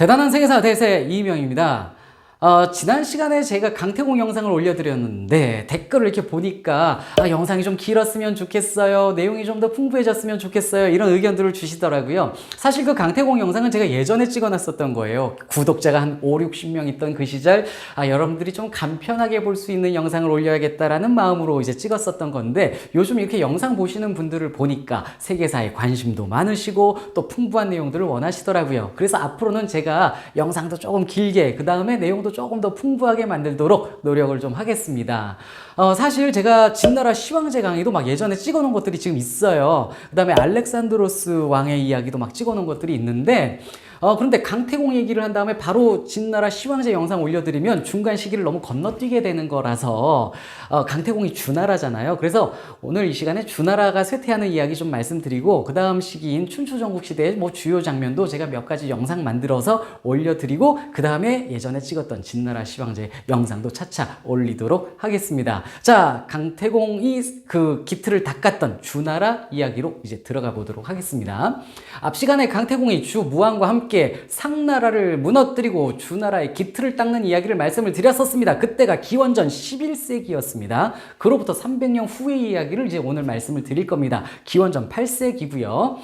대단한 세계사 대세 이명입니다. 어, 지난 시간에 제가 강태공 영상을 올려드렸는데 댓글을 이렇게 보니까 아, 영상이 좀 길었으면 좋겠어요. 내용이 좀 더 풍부해졌으면 좋겠어요. 이런 의견들을 주시더라고요. 사실 그 강태공 영상은 제가 예전에 찍어놨었던 거예요. 구독자가 한 5, 60명 있던 그 시절 아, 여러분들이 좀 간편하게 볼 수 있는 영상을 올려야겠다라는 마음으로 이제 찍었었던 건데 요즘 이렇게 영상 보시는 분들을 보니까 세계사에 관심도 많으시고 또 풍부한 내용들을 원하시더라고요. 그래서 앞으로는 제가 영상도 조금 길게 그 다음에 내용도 조금 더 풍부하게 만들도록 노력을 좀 하겠습니다. 어, 사실 제가 진나라 시황제 강의도 막 예전에 찍어놓은 것들이 지금 있어요. 그 다음에 알렉산드로스 왕의 이야기도 막 찍어놓은 것들이 있는데 어, 그런데 강태공 얘기를 한 다음에 바로 진나라 시황제 영상 올려드리면 중간 시기를 너무 건너뛰게 되는 거라서 어, 강태공이 주나라잖아요. 그래서 오늘 이 시간에 주나라가 쇠퇴하는 이야기 좀 말씀드리고 그 다음 시기인 춘추전국 시대의 뭐 주요 장면도 제가 몇 가지 영상 만들어서 올려드리고 그 다음에 예전에 찍었던 진나라 시황제 영상도 차차 올리도록 하겠습니다. 자, 강태공이 그 기틀을 닦았던 주나라 이야기로 이제 들어가 보도록 하겠습니다. 앞 시간에 강태공이 주 무왕과 함께 상나라를 무너뜨리고 주나라의 기틀을 닦는 이야기를 말씀을 드렸었습니다. 그때가 기원전 11세기였습니다. 그로부터 300년 후의 이야기를 이제 오늘 말씀을 드릴 겁니다. 기원전 8세기고요.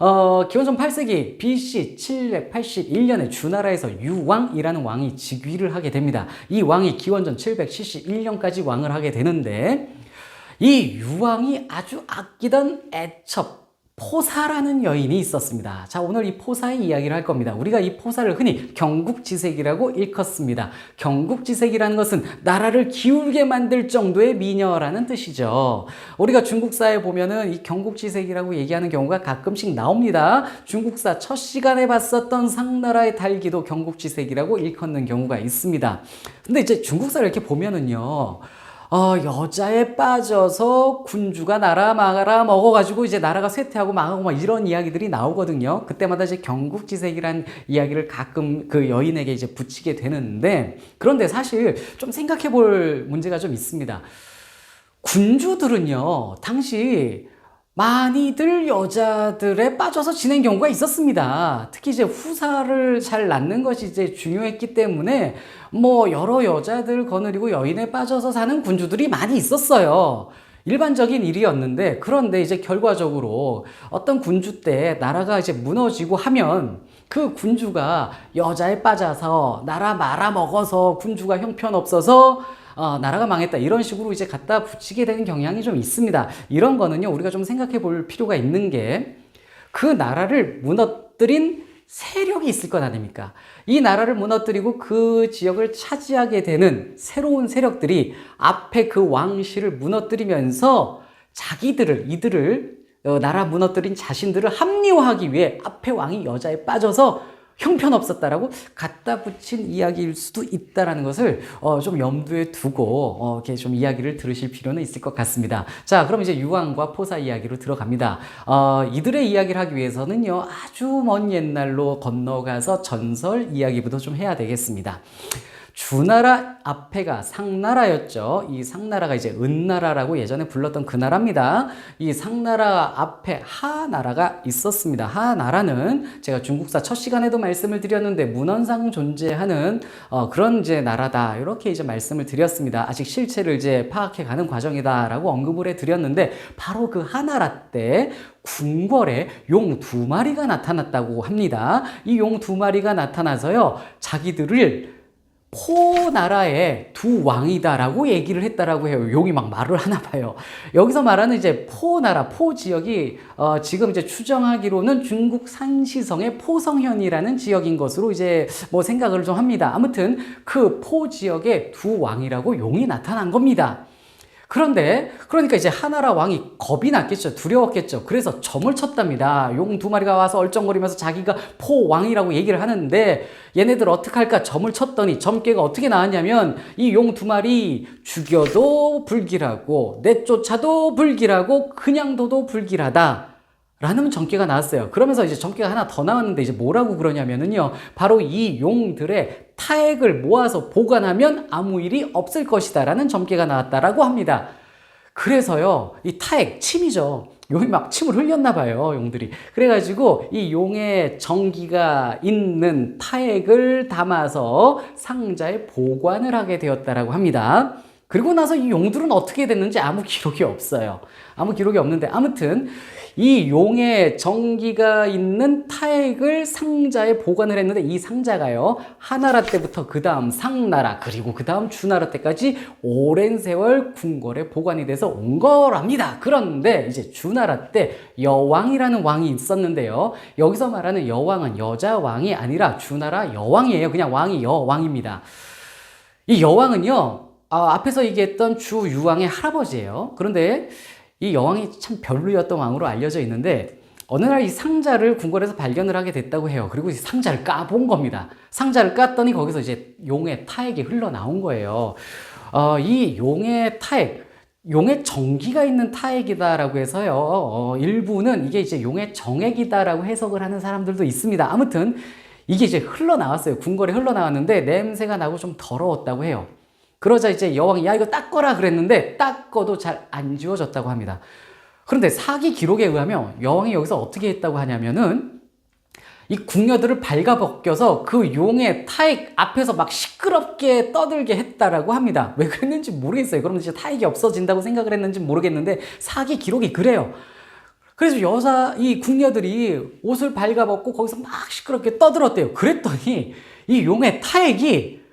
어, 기원전 8세기 BC 781년에 주나라에서 유왕이라는 왕이 즉위를 하게 됩니다. 이 왕이 기원전 771년까지 왕을 하게 되는데 이 유왕이 아주 아끼던 애첩 포사라는 여인이 있었습니다. 자, 오늘 이 포사의 이야기를 할 겁니다. 우리가 이 포사를 흔히 경국지색이라고 일컫습니다. 경국지색이라는 것은 나라를 기울게 만들 정도의 미녀라는 뜻이죠. 우리가 중국사에 보면은 이 경국지색이라고 얘기하는 경우가 가끔씩 나옵니다. 중국사 첫 시간에 봤었던 상나라의 달기도 경국지색이라고 일컫는 경우가 있습니다. 근데 이제 중국사를 이렇게 보면은요. 어, 여자에 빠져서 군주가 나라 말아 먹어가지고 이제 나라가 쇠퇴하고 망하고 막 이런 이야기들이 나오거든요. 그때마다 이제 경국지색이란 이야기를 가끔 그 여인에게 이제 붙이게 되는데 그런데 사실 좀 생각해 볼 문제가 좀 있습니다. 군주들은요, 당시 많이들 여자들에 빠져서 지낸 경우가 있었습니다. 특히 이제 후사를 잘 낳는 것이 이제 중요했기 때문에 뭐 여러 여자들 거느리고 여인에 빠져서 사는 군주들이 많이 있었어요. 일반적인 일이었는데 그런데 이제 결과적으로 어떤 군주 때 나라가 이제 무너지고 하면 그 군주가 여자에 빠져서 나라 말아먹어서 군주가 형편없어서 어, 나라가 망했다 이런 식으로 이제 갖다 붙이게 되는 경향이 좀 있습니다. 이런 거는요 우리가 좀 생각해 볼 필요가 있는 게 그 나라를 무너뜨린 세력이 있을 것 아닙니까? 이 나라를 무너뜨리고 그 지역을 차지하게 되는 새로운 세력들이 앞에 그 왕실을 무너뜨리면서 자기들을 이들을 어, 나라 무너뜨린 자신들을 합리화하기 위해 앞에 왕이 여자에 빠져서 형편없었다라고 갖다 붙인 이야기일 수도 있다라는 것을 어, 좀 염두에 두고 어, 이렇게 좀 이야기를 들으실 필요는 있을 것 같습니다. 자, 그럼 이제 유황과 포사 이야기로 들어갑니다. 어, 이들의 이야기를 하기 위해서는요 아주 먼 옛날로 건너가서 전설 이야기부터 좀 해야 되겠습니다. 주나라 앞에가 상나라였죠. 이 상나라가 이제 은나라라고 예전에 불렀던 그 나라입니다. 이 상나라 앞에 하나라가 있었습니다. 하나라는 제가 중국사 첫 시간에도 말씀을 드렸는데 문헌상 존재하는 어, 그런 이제 나라다. 이렇게 이제 말씀을 드렸습니다. 아직 실체를 이제 파악해 가는 과정이다라고 언급을 해 드렸는데 바로 그 하나라 때 궁궐에 용 두 마리가 나타났다고 합니다. 이 용 두 마리가 나타나서요, 자기들을 포 나라의 두 왕이다라고 얘기를 했다라고 해요. 용이 막 말을 하나 봐요. 여기서 말하는 이제 포 나라, 포 지역이 어, 지금 이제 추정하기로는 중국 산시성의 포성현이라는 지역인 것으로 이제 뭐 생각을 좀 합니다. 아무튼 그 포 지역의 두 왕이라고 용이 나타난 겁니다. 그런데 그러니까 이제 하나라 왕이 겁이 났겠죠. 두려웠겠죠. 그래서 점을 쳤답니다. 용 두 마리가 와서 얼쩡거리면서 자기가 포 왕이라고 얘기를 하는데 얘네들 어떡할까 점을 쳤더니 점괘가 어떻게 나왔냐면 이 용 두 마리 죽여도 불길하고 내쫓아도 불길하고 그냥 둬도 불길하다. 라는 점괘가 나왔어요. 그러면서 이제 점괘가 하나 더 나왔는데 이제 뭐라고 그러냐면은요. 바로 이 용들의 타액을 모아서 보관하면 아무 일이 없을 것이다. 라는 점괘가 나왔다라고 합니다. 그래서요, 이 타액, 침이죠. 용이 막 침을 흘렸나 봐요, 용들이. 그래가지고 이 용의 정기가 있는 타액을 담아서 상자에 보관을 하게 되었다라고 합니다. 그리고 나서 이 용들은 어떻게 됐는지 아무 기록이 없어요. 아무 기록이 없는데 아무튼 이 용의 정기가 있는 타액을 상자에 보관을 했는데 이 상자가요 하나라 때부터 그 다음 상나라 그리고 그 다음 주나라 때까지 오랜 세월 궁궐에 보관이 돼서 온 거랍니다. 그런데 이제 주나라 때 여왕이라는 왕이 있었는데요. 여기서 말하는 여왕은 여자 왕이 아니라 주나라 여왕이에요. 그냥 왕이 여왕입니다. 이 여왕은요 아, 앞에서 얘기했던 주 유왕의 할아버지예요. 그런데 이 여왕이 참 별로였던 왕으로 알려져 있는데 어느 날 이 상자를 궁궐에서 발견을 하게 됐다고 해요. 그리고 이 상자를 까본 겁니다. 상자를 깠더니 거기서 이제 용의 타액이 흘러나온 거예요. 어, 이 용의 타액, 용의 정기가 있는 타액이다라고 해서요. 어, 일부는 이게 이제 용의 정액이다라고 해석을 하는 사람들도 있습니다. 아무튼 이게 이제 흘러나왔어요. 궁궐에 흘러나왔는데 냄새가 나고 좀 더러웠다고 해요. 그러자 이제 여왕이 야 이거 닦거라 그랬는데 닦어도 잘 안 지워졌다고 합니다. 그런데 사기 기록에 의하면 여왕이 여기서 어떻게 했다고 하냐면은 이 궁녀들을 발가벗겨서 그 용의 타액 앞에서 막 시끄럽게 떠들게 했다라고 합니다. 왜 그랬는지 모르겠어요. 그러면 진짜 타액이 없어진다고 생각을 했는지 모르겠는데 사기 기록이 그래요. 그래서 여자 이 궁녀들이 옷을 발가벗고 거기서 막 시끄럽게 떠들었대요. 그랬더니 이 용의 타액이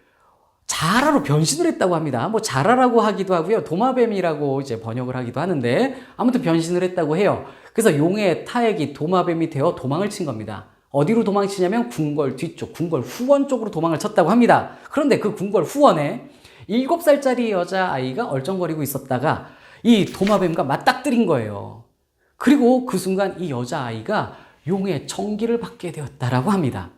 자라로 변신을 했다고 합니다. 뭐 자라라고 하기도 하고요. 도마뱀이라고 이제 번역을 하기도 하는데 아무튼 변신을 했다고 해요. 그래서 용의 타액이 도마뱀이 되어 도망을 친 겁니다. 어디로 도망치냐면 궁궐 뒤쪽, 궁궐 후원 쪽으로 도망을 쳤다고 합니다. 그런데 그 궁궐 후원에 7살짜리 여자아이가 얼쩡거리고 있었다가 이 도마뱀과 맞닥뜨린 거예요. 그리고 그 순간 이 여자아이가 용의 정기를 받게 되었다라고 합니다.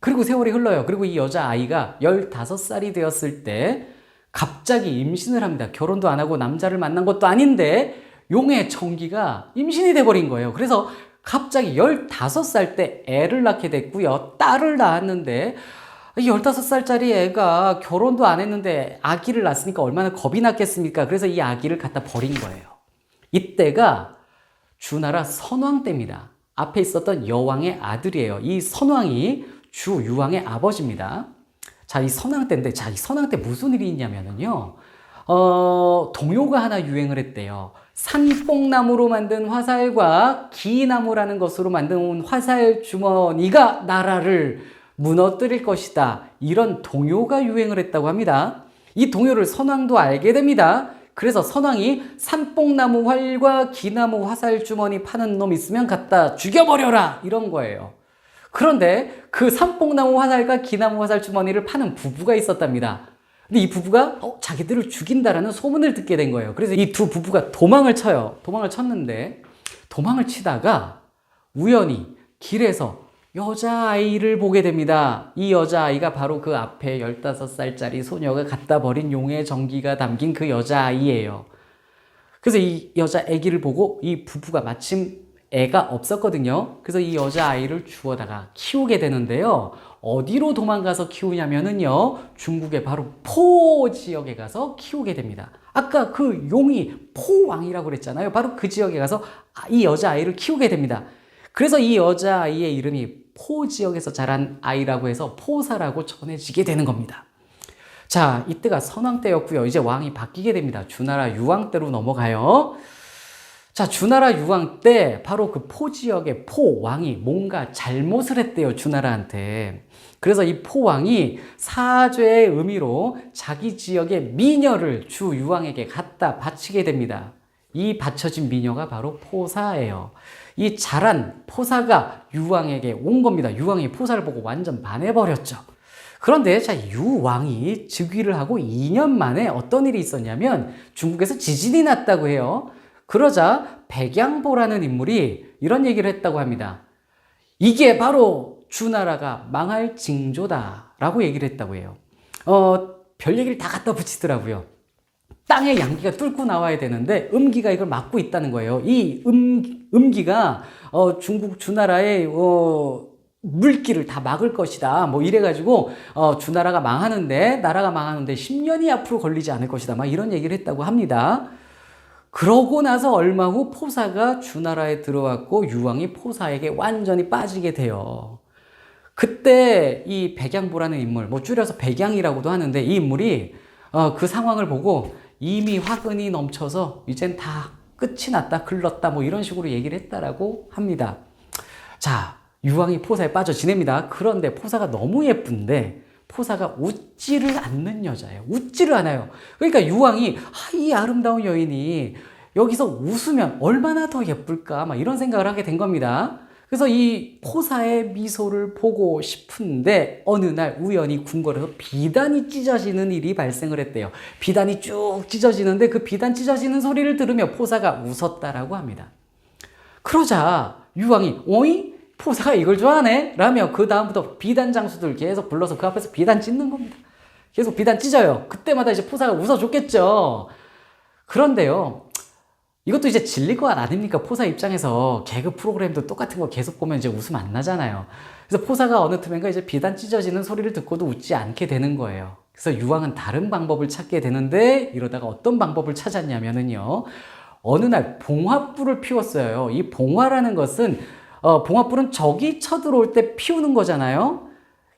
그리고 세월이 흘러요. 그리고 이 여자아이가 15살이 되었을 때 갑자기 임신을 합니다. 결혼도 안 하고 남자를 만난 것도 아닌데 용의 정기가 임신이 돼버린 거예요. 그래서 갑자기 15살 때 애를 낳게 됐고요. 딸을 낳았는데 이 15살짜리 애가 결혼도 안 했는데 아기를 낳았으니까 얼마나 겁이 났겠습니까? 그래서 이 아기를 갖다 버린 거예요. 이때가 주나라 선왕 때입니다. 앞에 있었던 여왕의 아들이에요. 이 선왕이 주 유왕의 아버지입니다. 자, 이 선왕 때인데, 자, 이 선왕 때 무슨 일이 있냐면요. 어, 동요가 하나 유행을 했대요. 산뽕나무로 만든 화살과 기나무라는 것으로 만든 화살 주머니가 나라를 무너뜨릴 것이다. 이런 동요가 유행을 했다고 합니다. 이 동요를 선왕도 알게 됩니다. 그래서 선왕이 산뽕나무 활과 기나무 화살 주머니 파는 놈 있으면 갖다 죽여버려라! 이런 거예요. 그런데 그 삼뽕나무 화살과 기나무 화살 주머니를 파는 부부가 있었답니다. 근데 이 부부가 어, 자기들을 죽인다라는 소문을 듣게 된 거예요. 그래서 이 두 부부가 도망을 쳐요. 도망을 쳤는데 도망을 치다가 우연히 길에서 여자아이를 보게 됩니다. 이 여자아이가 바로 그 앞에 15살짜리 소녀가 갖다 버린 용의 정기가 담긴 그 여자아이예요. 그래서 이 여자 아기를 보고 이 부부가 마침 애가 없었거든요. 그래서 이 여자아이를 주워다가 키우게 되는데요. 어디로 도망가서 키우냐면은요. 중국의 바로 포 지역에 가서 키우게 됩니다. 아까 그 용이 포왕이라고 그랬잖아요. 바로 그 지역에 가서 이 여자아이를 키우게 됩니다. 그래서 이 여자아이의 이름이 포 지역에서 자란 아이라고 해서 포사라고 전해지게 되는 겁니다. 자, 이때가 선왕 때였고요. 이제 왕이 바뀌게 됩니다. 주나라 유왕 때로 넘어가요. 자, 주나라 유왕 때 바로 그 포 지역의 포 왕이 뭔가 잘못을 했대요, 주나라한테. 그래서 이 포왕이 사죄의 의미로 자기 지역의 미녀를 주 유왕에게 갖다 바치게 됩니다. 이 바쳐진 미녀가 바로 포사예요. 이 자란 포사가 유왕에게 온 겁니다. 유왕이 포사를 보고 완전 반해버렸죠. 그런데 자, 유왕이 즉위를 하고 2년 만에 어떤 일이 있었냐면 중국에서 지진이 났다고 해요. 그러자 백양보라는 인물이 이런 얘기를 했다고 합니다. 이게 바로 주나라가 망할 징조다 라고 얘기를 했다고 해요. 어, 별 얘기를 다 갖다 붙이더라고요. 땅에 양기가 뚫고 나와야 되는데 음기가 이걸 막고 있다는 거예요. 이 음, 음기가 어, 중국 주나라의 어, 물기를 다 막을 것이다. 뭐 이래가지고 어, 주나라가 망하는데 나라가 망하는데 10년이 앞으로 걸리지 않을 것이다. 막 이런 얘기를 했다고 합니다. 그러고 나서 얼마 후 포사가 주나라에 들어왔고 유왕이 포사에게 완전히 빠지게 돼요. 그때 이 백양보라는 인물, 뭐 줄여서 백양이라고도 하는데 이 인물이 어, 그 상황을 보고 이미 화근이 넘쳐서 이젠 다 끝이 났다, 글렀다, 뭐 이런 식으로 얘기를 했다라고 합니다. 자, 유왕이 포사에 빠져 지냅니다. 그런데 포사가 너무 예쁜데 포사가 웃지를 않는 여자예요. 웃지를 않아요. 그러니까 유왕이 아, 이 아름다운 여인이 여기서 웃으면 얼마나 더 예쁠까 막 이런 생각을 하게 된 겁니다. 그래서 이 포사의 미소를 보고 싶은데 어느 날 우연히 궁궐에서 비단이 찢어지는 일이 발생을 했대요. 비단이 쭉 찢어지는데 그 비단 찢어지는 소리를 들으며 포사가 웃었다라고 합니다. 그러자 유왕이 어이 포사가 이걸 좋아하네 라며 그 다음부터 비단 장수들 계속 불러서 그 앞에서 비단 찢는 겁니다. 계속 비단 찢어요. 그때마다 이제 포사가 웃어줬겠죠. 그런데요. 이것도 이제 진릴 것 아닙니까? 포사 입장에서 개그 프로그램도 똑같은 거 계속 보면 이제 웃음 안 나잖아요. 그래서 포사가 어느 틈엔가 이제 비단 찢어지는 소리를 듣고도 웃지 않게 되는 거예요. 그래서 유왕은 다른 방법을 찾게 되는데 이러다가 어떤 방법을 찾았냐면은요. 어느 날 봉화불을 피웠어요. 이 봉화라는 것은 어, 봉화불은 적이 쳐들어올 때 피우는 거잖아요.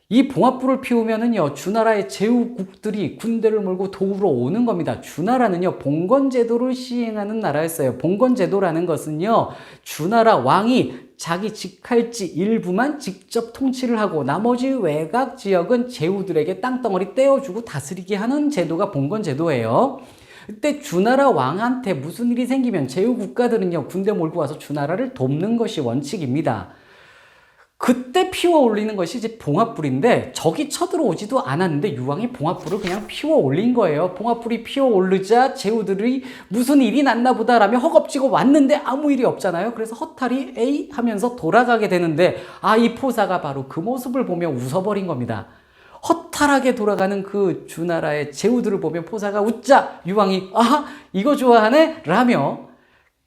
이 봉화불을 피우면은요, 주나라의 제후국들이 군대를 몰고 도우러 오는 겁니다. 주나라는요, 봉건 제도를 시행하는 나라였어요. 봉건 제도라는 것은요, 주나라 왕이 자기 직할지 일부만 직접 통치를 하고 나머지 외곽 지역은 제후들에게 땅덩어리 떼어주고 다스리게 하는 제도가 봉건 제도예요. 그때 주나라 왕한테 무슨 일이 생기면 제후 국가들은요 군대 몰고 와서 주나라를 돕는 것이 원칙입니다. 그때 피워 올리는 것이 이제 봉합불인데 적이 쳐들어오지도 않았는데 유왕이 봉합불을 그냥 피워 올린 거예요. 봉합불이 피워 오르자 제후들이 무슨 일이 났나 보다라며 허겁지겁 왔는데 아무 일이 없잖아요. 그래서 허탈이 에이 하면서 돌아가게 되는데 아 이 포사가 바로 그 모습을 보며 웃어버린 겁니다. 허탈하게 돌아가는 그 주나라의 제후들을 보며 포사가 웃자 유왕이 아 이거 좋아하네 라며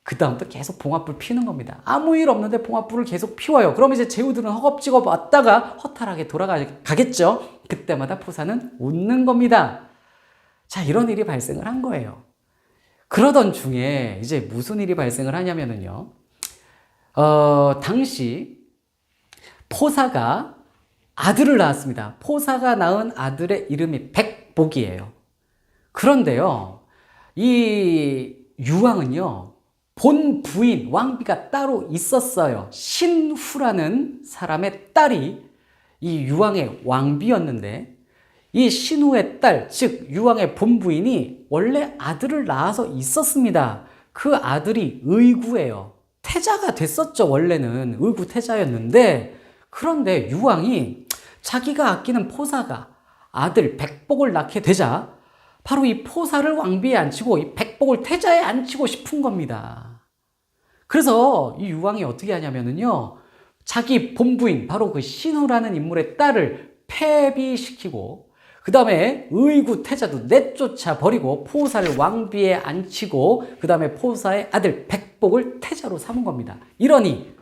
그 다음부터 계속 봉합불 피는 겁니다. 아무 일 없는데 봉합불을 계속 피워요. 그럼 이제 제후들은 허겁지겁 왔다가 허탈하게 돌아가겠죠. 그때마다 포사는 웃는 겁니다. 자 이런 일이 발생을 한 거예요. 그러던 중에 이제 무슨 일이 발생을 하냐면은요. 어 당시 포사가 아들을 낳았습니다. 포사가 낳은 아들의 이름이 백복이에요. 그런데요, 이 유왕은요, 본 부인, 왕비가 따로 있었어요. 신후라는 사람의 딸이 이 유왕의 왕비였는데, 이 신후의 딸, 즉, 유왕의 본 부인이 원래 아들을 낳아서 있었습니다. 그 아들이 의구예요. 태자가 됐었죠, 원래는. 의구 태자였는데, 그런데 유왕이 자기가 아끼는 포사가 아들 백복을 낳게 되자 바로 이 포사를 왕비에 앉히고 이 백복을 태자에 앉히고 싶은 겁니다. 그래서 이 유왕이 어떻게 하냐면은요. 자기 본부인 바로 그 신우라는 인물의 딸을 폐비시키고 그 다음에 의구 태자도 내쫓아 버리고 포사를 왕비에 앉히고 그 다음에 포사의 아들 백복을 태자로 삼은 겁니다. 이러니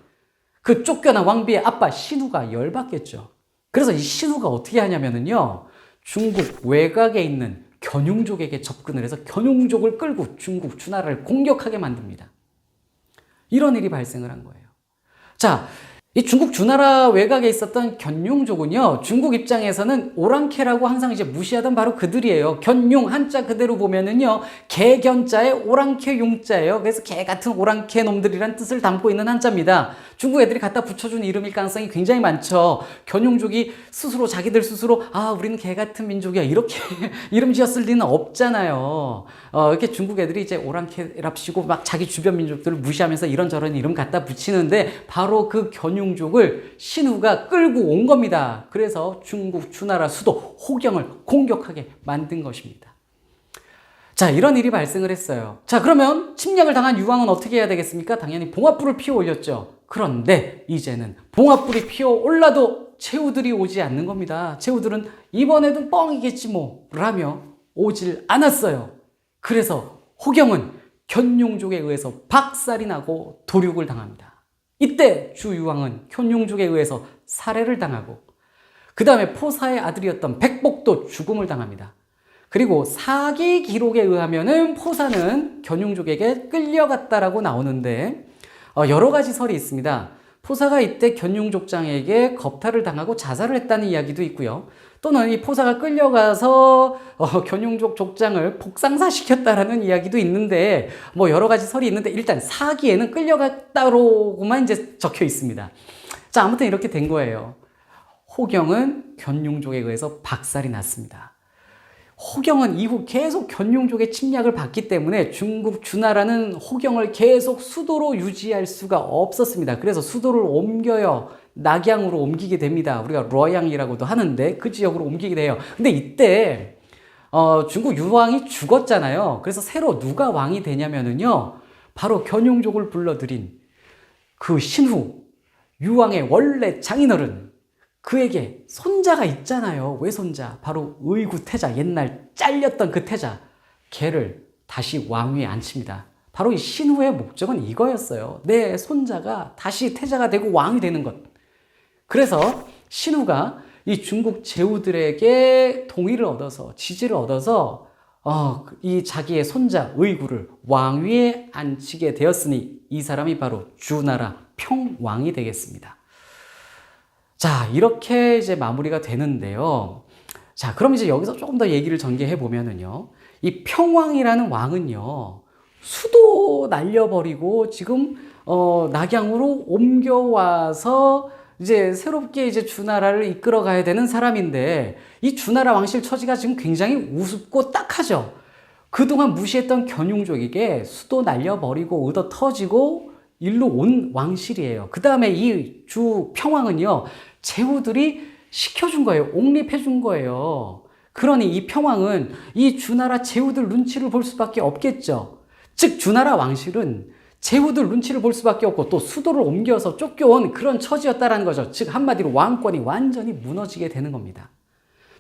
그 쫓겨난 왕비의 아빠 신우가 열받겠죠. 그래서 이 신우가 어떻게 하냐면은요. 중국 외곽에 있는 견용족에게 접근을 해서 견용족을 끌고 중국 주나라를 공격하게 만듭니다. 이런 일이 발생을 한 거예요. 자, 이 중국 주나라 외곽에 있었던 견용족은요, 중국 입장에서는 오랑캐라고 항상 이제 무시하던 바로 그들이에요. 견용, 한자 그대로 보면은요, 개견자에 오랑캐 용자예요. 그래서 개 같은 오랑캐 놈들이란 뜻을 담고 있는 한자입니다. 중국 애들이 갖다 붙여준 이름일 가능성이 굉장히 많죠. 견용족이 스스로, 자기들 스스로, 아, 우리는 개 같은 민족이야. 이렇게 이름 지었을 리는 없잖아요. 어, 이렇게 중국 애들이 이제 오랑캐랍시고 막 자기 주변 민족들을 무시하면서 이런저런 이름 갖다 붙이는데 바로 그 견용 용족을 신우가 끌고 온 겁니다. 그래서 중국 주나라 수도 호경을 공격하게 만든 것입니다. 자, 이런 일이 발생을 했어요. 자, 그러면 침략을 당한 유왕은 어떻게 해야 되겠습니까? 당연히 봉화불을 피워 올렸죠. 그런데 이제는 봉화불이 피어 올라도 최우들이 오지 않는 겁니다. 최우들은 이번에도 뻥이겠지 뭐 라며 오질 않았어요. 그래서 호경은 견용족에 의해서 박살이 나고 도륙을 당합니다. 이때 주유왕은 현용족에 의해서 살해를 당하고 그 다음에 포사의 아들이었던 백복도 죽음을 당합니다. 그리고 사기 기록에 의하면은 포사는 견용족에게 끌려갔다라고 나오는데 어, 여러 가지 설이 있습니다. 포사가 이때 견용족장에게 겁탈을 당하고 자살을 했다는 이야기도 있고요. 또는 이 포사가 끌려가서 어, 견용족 족장을 복상사시켰다라는 이야기도 있는데 뭐 여러 가지 설이 있는데 일단 사기에는 끌려갔다로만 이제 적혀 있습니다. 자 아무튼 이렇게 된 거예요. 호경은 견용족에 의해서 박살이 났습니다. 호경은 이후 계속 견용족의 침략을 받기 때문에 중국 주나라는 호경을 계속 수도로 유지할 수가 없었습니다. 그래서 수도를 옮겨요. 낙양으로 옮기게 됩니다. 우리가 러양이라고도 하는데 그 지역으로 옮기게 돼요. 근데 이때 어, 중국 유왕이 죽었잖아요. 그래서 새로 누가 왕이 되냐면은요. 바로 견용족을 불러들인 그 신후 유왕의 원래 장인어른 그에게 손자가 있잖아요. 외손자. 바로 의구 태자. 옛날 잘렸던 그 태자. 걔를 다시 왕위에 앉힙니다. 바로 이 신후의 목적은 이거였어요. 내 손자가 다시 태자가 되고 왕이 되는 것. 그래서 신후가 이 중국 제후들에게 동의를 얻어서 지지를 얻어서 어, 이 자기의 손자 의구를 왕위에 앉히게 되었으니 이 사람이 바로 주나라 평왕이 되겠습니다. 자, 이렇게 이제 마무리가 되는데요. 자, 그럼 이제 여기서 조금 더 얘기를 전개해 보면은요. 이 평왕이라는 왕은요. 수도 날려버리고 지금 어, 낙양으로 옮겨와서 이제 새롭게 이제 주나라를 이끌어 가야 되는 사람인데 이 주나라 왕실 처지가 지금 굉장히 우습고 딱하죠. 그동안 무시했던 견용족에게 수도 날려버리고 얻어 터지고 일로 온 왕실이에요. 그 다음에 이 주 평왕은요, 제후들이 시켜준 거예요. 옹립해준 거예요. 그러니 이 평왕은 이 주나라 제후들 눈치를 볼 수밖에 없겠죠. 즉, 주나라 왕실은 제후들 눈치를 볼 수밖에 없고 또 수도를 옮겨서 쫓겨온 그런 처지였다라는 거죠. 즉, 한마디로 왕권이 완전히 무너지게 되는 겁니다.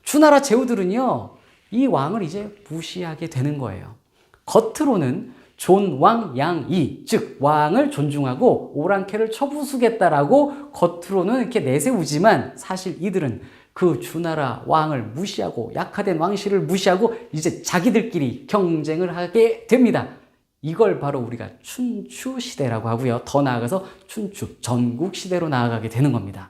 주나라 제후들은요, 이 왕을 이제 무시하게 되는 거예요. 겉으로는 존왕 양이 즉 왕을 존중하고 오랑캐를 쳐부수겠다라고 겉으로는 이렇게 내세우지만 사실 이들은 그 주나라 왕을 무시하고 약화된 왕실을 무시하고 이제 자기들끼리 경쟁을 하게 됩니다. 이걸 바로 우리가 춘추 시대라고 하고요. 더 나아가서 춘추 전국 시대로 나아가게 되는 겁니다.